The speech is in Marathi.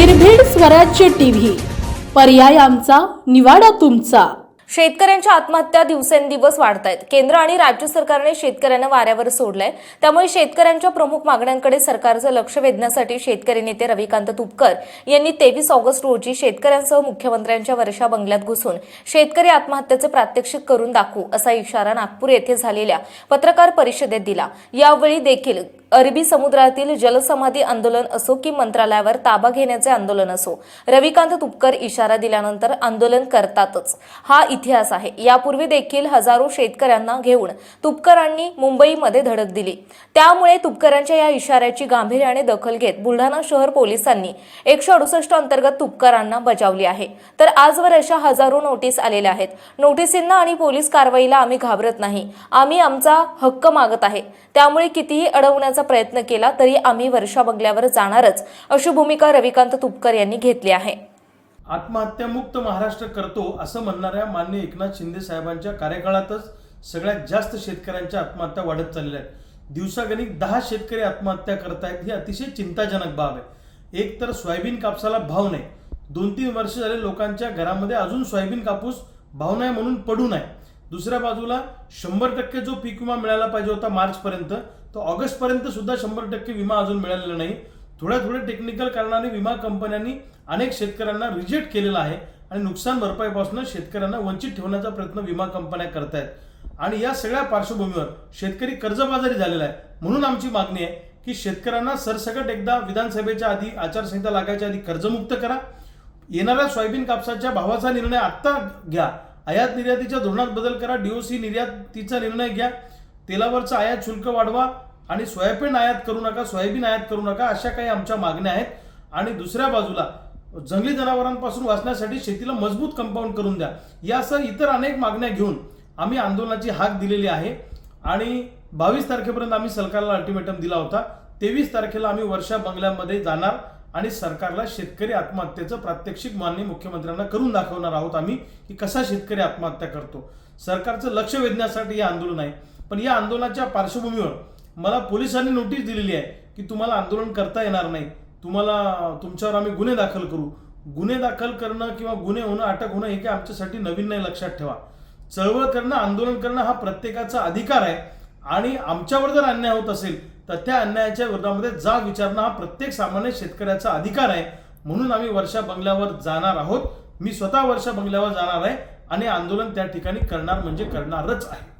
निर्भीड स्वराज्य टीव्ही. पर्याय आमचा निवाडा तुमचा. शेतकऱ्यांच्या आत्महत्या दिवसेंदिवस वाढत आहेत केंद्र आणि राज्य सरकारने शेतकऱ्यांना वाऱ्यावर सोडलंय. त्यामुळे शेतकऱ्यांच्या प्रमुख मागण्यांकडे सरकारचं लक्ष वेधण्यासाठी शेतकरी नेते रविकांत तुपकर यांनी तेवीस ऑगस्ट रोजी शेतकऱ्यांसह मुख्यमंत्र्यांच्या वर्षा बंगल्यात घुसून शेतकरी आत्महत्येचे प्रात्यक्षिक करून दाखवू असा इशारा नागपूर येथे झालेल्या पत्रकार परिषदेत दिला. यावेळी देखील अरबी समुद्रातील जलसमाधी आंदोलन असो की मंत्रालयावर ताबा घेण्याचे आंदोलन असो रविकांत तुपकर इशारा दिल्यानंतर आंदोलन करतातच. हा इतिहास आहे. यापूर्वी देखील हजारो शेतकऱ्यांना घेऊन तुपकरांनी मुंबईमध्ये धडक दिली. त्यामुळे तुपकरांच्या या इशाऱ्याची गांभीर्याने दखल घेत बुलढाणा शहर पोलिसांनी एकशे अडुसष्ट अंतर्गत तुपकरांना बजावली आहे. तर आजवर अशा हजारो नोटीस आलेल्या आहेत. नोटिसींना आणि पोलीस कारवाईला आम्ही घाबरत नाही. आम्ही आमचा हक्क मागत आहे. त्यामुळे कितीही अडवण्याचा प्रयत्न केला तरी आम्ही वर्षा बंगल्यावर जाणारच अशी भूमिका रविकांत तुपकर यांनी घेतली आहे. आत्महत्यामुक्त महाराष्ट्र करतो असं म्हणणाऱ्या मान्य एकनाथ शिंदे साहेबांच्या कार्यकाळातच सगळ्यात जास्त शेतकऱ्यांच्या आत्महत्या वाढत चाललेल्या आहेत. दिवसागणिक दहा शेतकरी आत्महत्या करतायत ही अतिशय चिंताजनक बाब आहे. एक तर सोयाबीन कापसाला भाव नाही. दोन तीन वर्ष झाले लोकांच्या घरामध्ये अजून सोयाबीन कापूस भाव नाही म्हणून पडू नये दुसऱ्या बाजूला शंभर टक्के जो पीक विमा मिळाला पाहिजे होता मार्चपर्यंत तर ऑगस्टपर्यंत सुद्धा शंभर टक्के विमा अजून मिळालेला नाही. थोड्या थोड्या टेक्निकल कारणाने विमा कंपन्यांनी अनेक शेतकऱ्यांना रिजेक्ट केलेला आहे आणि नुकसान भरपाईपासून शेतकऱ्यांना वंचित ठेवण्याचा प्रयत्न विमा कंपन्या करतायत. आणि या सगळ्या पार्श्वभूमीवर शेतकरी कर्जबाजारी झालेला आहे. म्हणून आमची मागणी आहे की शेतकऱ्यांना सरसकट एकदा विधानसभेच्या आधी आचारसंहिता लागायच्या आधी कर्जमुक्त करा. येणाऱ्या सोयाबीन कापसाच्या भावाचा निर्णय आत्ता घ्या. आयात निर्यातीच्या धोरणात बदल करा. डीओसी निर्यातीचा निर्णय घ्या. तेलावरचं आयात शुल्क वाढवा आणि सोयाबीन आयात करू नका सोयाबीन आयात करू नका अशा काही आमच्या मागण्या आहेत. आणि दुसऱ्या बाजूला जंगली जनावरांपासून वाचण्यासाठी शेतीला मजबूत कंपाऊंड करून द्या. यासह इतर अनेक मागण्या घेऊन आम्ही आंदोलनाची हाक दिलेली आहे. आणि बावीस तारखेपर्यंत आम्ही सरकारला अल्टिमेटम दिला होता. तेवीस तारखेला आम्ही वर्षा बंगल्यामध्ये जाणार आणि सरकारला शेतकरी आत्महत्येचं प्रात्यक्षिक मान्य मुख्यमंत्र्यांना करून दाखवणार आहोत आम्ही की कसा शेतकरी आत्महत्या करतो. सरकारचं लक्ष वेधण्यासाठी हे आंदोलन आहे. पण या आंदोलनाच्या पार्श्वभूमीवर मला पोलिसांनी नोटीस दिलेली आहे की तुम्हाला आंदोलन करता येणार नाही. तुम्हाला तुमच्यावर आम्ही गुन्हे दाखल करू. गुन्हे दाखल करणं किंवा गुन्हे होणं अटक होणं हे काही आमच्यासाठी नवीन नाही लक्षात ठेवा. चळवळ करणं आंदोलन करणं हा प्रत्येकाचा अधिकार आहे. आणि आमच्यावर जर अन्याय होत असेल तर त्या अन्यायाच्या विरोधामध्ये जा विचारणं हा प्रत्येक सामान्य शेतकऱ्याचा अधिकार आहे. म्हणून आम्ही वर्षा बंगल्यावर जाणार आहोत. मी स्वतः वर्षा बंगल्यावर जाणार आहे आणि आंदोलन त्या ठिकाणी करणार म्हणजे करणारच आहे.